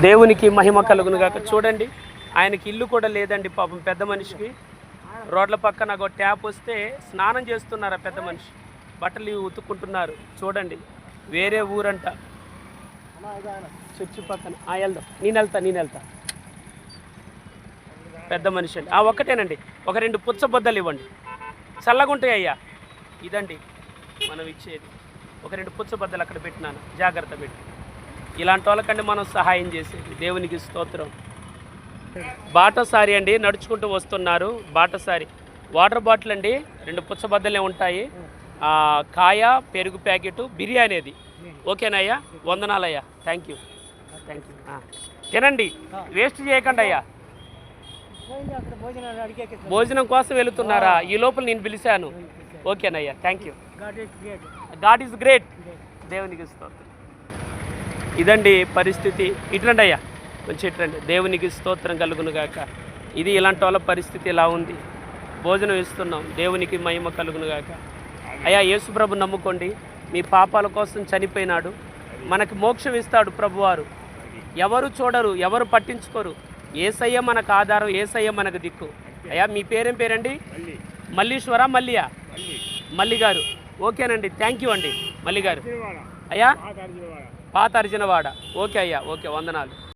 దేవునికి మహిమ కలుగును గాక. చూడండి ఆయనకి ఇల్లు కూడా లేదండి పాపం పెద్ద మనిషికి. రోడ్ల పక్కన ఒక ట్యాప్ వస్తే స్నానం చేస్తున్నారు ఆ పెద్ద మనిషి? బట్టలు ఉతుక్కుంటున్నారు. చూడండి వేరే ఊరంట. చర్చి పక్కన. ఆ, వెళ్దాం. నేను వెళ్తా నేను వెళ్తా. పెద్ద మనిషి అండి. ఆ ఒక్కటేనండి. ఒక రెండు పుచ్చబొద్దలు ఇవ్వండి. చల్లగుంటాయి అయ్యా. ఇదండి మనం ఇచ్చేది. ఒక రెండు పుచ్చబద్దలు అక్కడ పెట్టినాను. జాగ్రత్త పెట్టి. ఇలాంటి వాళ్ళకండి మనం సహాయం చేసేది. దేవునికి స్తోత్రం. బాటసారి అండి నడుచుకుంటూ వస్తున్నారు. బాటసారి. వాటర్ బాటిల్ అండి రెండు పుచ్చబద్దలే ఉంటాయి. కాయ పెరుగు ప్యాకెట్ బిర్యానీ అది. ఓకేనయ్యా? వందనాలయ్యా. Thank you. Thank you. తినండి. వేస్ట్ చేయకండి అయ్యా. భోజనం కోసం వెళుతున్నారా? ఈ లోపల నేను పిలిచాను. ఓకేనయ్యా. Thank you. God is great. దేవునికి స్తోత్రం. ఇదండి పరిస్థితి. ఇట్లండి అయ్యా కొంచెం ఇట్లండి. దేవునికి స్తోత్రం కలుగును గాక. ఇది ఇలాంటి వాళ్ళ పరిస్థితి ఇలా ఉంది. భోజనం ఇస్తున్నాం. దేవునికి మహిమ కలుగును గాక. అయ్యా యేసుప్రభు నమ్ముకోండి. మీ పాపాల కోసం చనిపోయినాడు. మనకి మోక్షం ఇస్తాడు ప్రభువారు. ఎవరు చూడరు ఎవరు పట్టించుకోరు. ఏసయ్య మనకు ఆధారం ఏసయ్య మనకు దిక్కు. అయ్యా మీ పేరేం పేరండి? మల్లీశ్వర మల్లియా? మల్లి. గారు ఓకేనండి. థ్యాంక్ యూ అండి. మల్లి గారు అయ్యా? పాత అర్జునవాడ. ఓకే అయ్యా ఓకే వందనాలు.